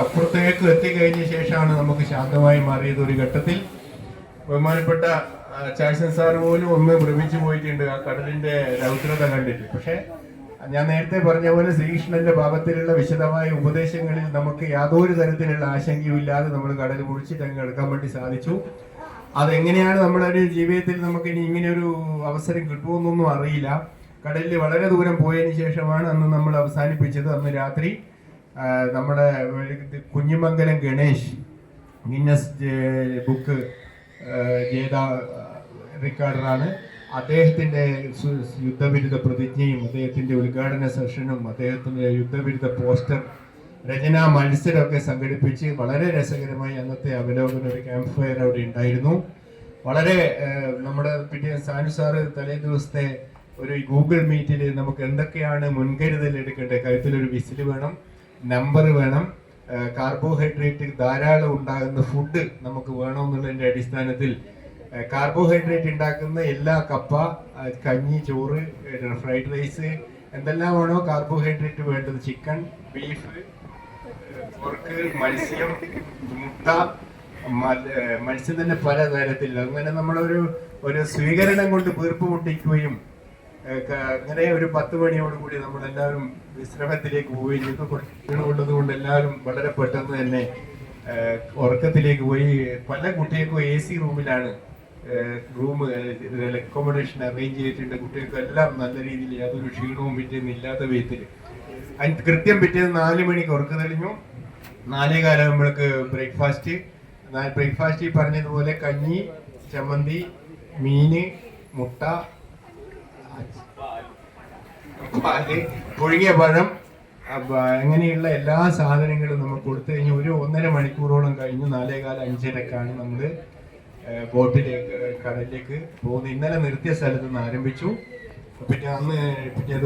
അപ്പുറത്തേക്ക് എത്തിക്കഴിഞ്ഞ ശേഷമാണ് നമുക്ക് ശാന്തമായി മാറിയത് ഒരു ഘട്ടത്തിൽ. ബഹുമാനപ്പെട്ട ചാഴ്സൻ സാർ പോലും ഒന്ന് ഭ്രമിച്ചു പോയിട്ടുണ്ട് ആ കടലിന്റെ രൗദ്രത കണ്ടിട്ട്. പക്ഷെ ഞാൻ നേരത്തെ പറഞ്ഞ പോലെ ശ്രീകൃഷ്ണന്റെ ഭാഗത്തിലുള്ള വിശദമായ ഉപദേശങ്ങളിൽ നമുക്ക് യാതൊരു തരത്തിലുള്ള ആശങ്കയും ഇല്ലാതെ നമ്മൾ കടൽ മുറിച്ചിട്ട് അങ്ങ് എടുക്കാൻ വേണ്ടി സാധിച്ചു. അതെങ്ങനെയാണ് നമ്മുടെ ഒരു ജീവിതത്തിൽ നമുക്ക് ഇനി ഇങ്ങനെ ഒരു അവസരം കിട്ടുമെന്നൊന്നും അറിയില്ല. കടലിൽ വളരെ ദൂരം പോയതിന് ശേഷമാണ് അന്ന് നമ്മൾ അവസാനിപ്പിച്ചത് അന്ന് രാത്രി. നമ്മുടെ കുഞ്ഞിമംഗലം ഗണേഷ് ഗിന്നസ് ബുക്ക് ജേതാ റിക്കാർഡറാണ്. അദ്ദേഹത്തിന്റെ യുദ്ധവിരുദ്ധ പ്രതിജ്ഞയും അദ്ദേഹത്തിന്റെ ഉദ്ഘാടന സെഷനും അദ്ദേഹത്തിന്റെ യുദ്ധവിരുദ്ധ പോസ്റ്റർ രചനാ മത്സരമൊക്കെ സംഘടിപ്പിച്ച് വളരെ രസകരമായി അന്നത്തെ അവലോകന ഒരു ക്യാമ്പ് ഫയർ അവിടെ ഉണ്ടായിരുന്നു. വളരെ നമ്മുടെ പിന്നെ സാനു സാറ് തലേ ദിവസത്തെ ഒരു ഗൂഗിൾ മീറ്റിൽ നമുക്ക് എന്തൊക്കെയാണ് മുൻകരുതൽ എടുക്കേണ്ടത് കഴുത്തിലൊരു വിസിൽ വേണം. നമ്പർ വേണം. കാർബോഹൈഡ്രേറ്റ് ധാരാളം ഉണ്ടാകുന്ന ഫുഡ് നമുക്ക് വേണമെന്നുള്ളതിന്റെ അടിസ്ഥാനത്തിൽ കാർബോഹൈഡ്രേറ്റ് ഉണ്ടാക്കുന്ന എല്ലാ കപ്പ കഞ്ഞി ചോറ് ഫ്രൈഡ് റൈസ് എന്തെല്ലാമാണോ കാർബോഹൈഡ്രേറ്റ് വേണ്ടത്? ചിക്കൻ ബീഫ് പോർക്ക് മത്സ്യം മുട്ട മത്സ്യം തന്നെ പല തരത്തിൽ അങ്ങനെ നമ്മളൊരു ഒരു സ്വീകരണം കൊണ്ട് വീർപ്പ് മുട്ടിക്കുകയും അങ്ങനെ ഒരു പത്ത് മണിയോട് കൂടി നമ്മളെല്ലാവരും വിശ്രമത്തിലേക്ക് പോയി കുട്ടികളുള്ളത് കൊണ്ട് എല്ലാവരും വളരെ പെട്ടെന്ന് തന്നെ ഉറക്കത്തിലേക്ക് പോയി. പല കുട്ടികൾക്കും എ സി റൂമിലാണ് റൂം അക്കോമഡേഷൻ അറേഞ്ച് ചെയ്തിട്ടുണ്ട്. കുട്ടികൾക്ക് എല്ലാം നല്ല രീതിയിൽ യാതൊരു ക്ഷീണവും പിറ്റേന്ന് ഇല്ലാത്ത വിധത്തിൽ. അതിന് കൃത്യം പിറ്റേന്ന് നാല് മണിക്ക് ഉറക്കം തെളിഞ്ഞു. നാലേ കാലം നമ്മൾക്ക് ബ്രേക്ക്ഫാസ്റ്റ് ബ്രേക്ക്ഫാസ്റ്റ് പറഞ്ഞതുപോലെ കഞ്ഞി ചമ്മന്തി മീന് മുട്ട പാൽ പഴം അങ്ങനെയുള്ള എല്ലാ സാധനങ്ങളും നമ്മൾ കൊടുത്തു കഴിഞ്ഞ് ഒരു ഒന്നര മണിക്കൂറോളം കഴിഞ്ഞു നാലേകാല അഞ്ചരക്കാണ് നമ്മൾ ബോട്ടിലേക്ക് കടലിലേക്ക് പോകുന്നത്. ഇന്നലെ നിർത്തിയ സ്ഥലത്ത് നിന്ന് ആരംഭിച്ചു. പിന്നെ അന്ന് പിന്നെ